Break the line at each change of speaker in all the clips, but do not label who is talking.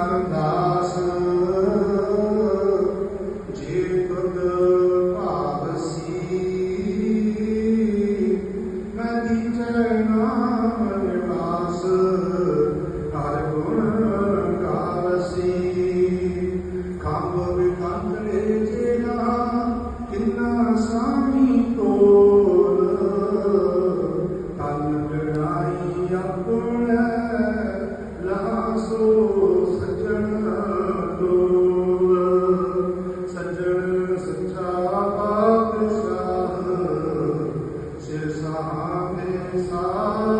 Dasam. Oh.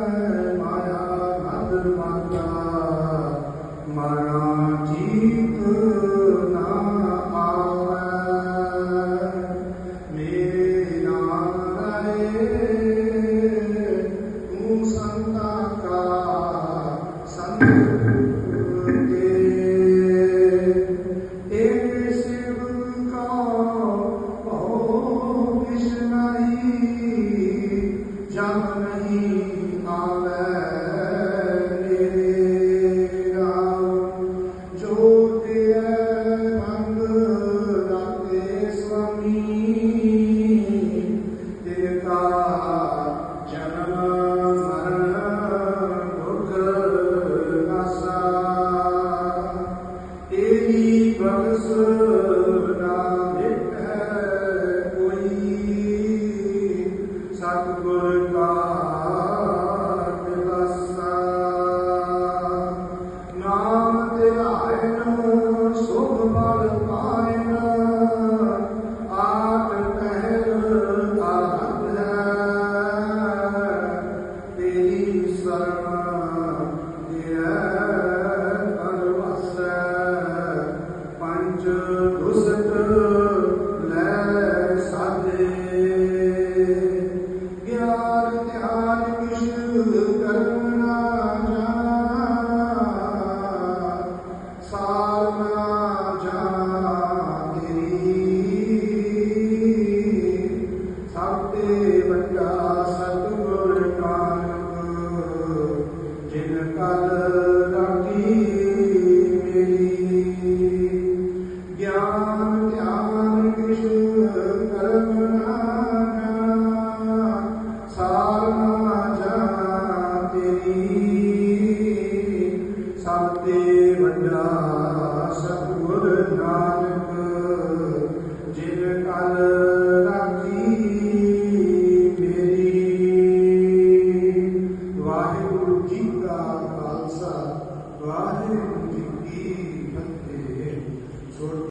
ओम शांता का शांति ਸਭ ਤੇ ਵੱਡਾ ਸਤਿਗੁਰ ਨਾਮ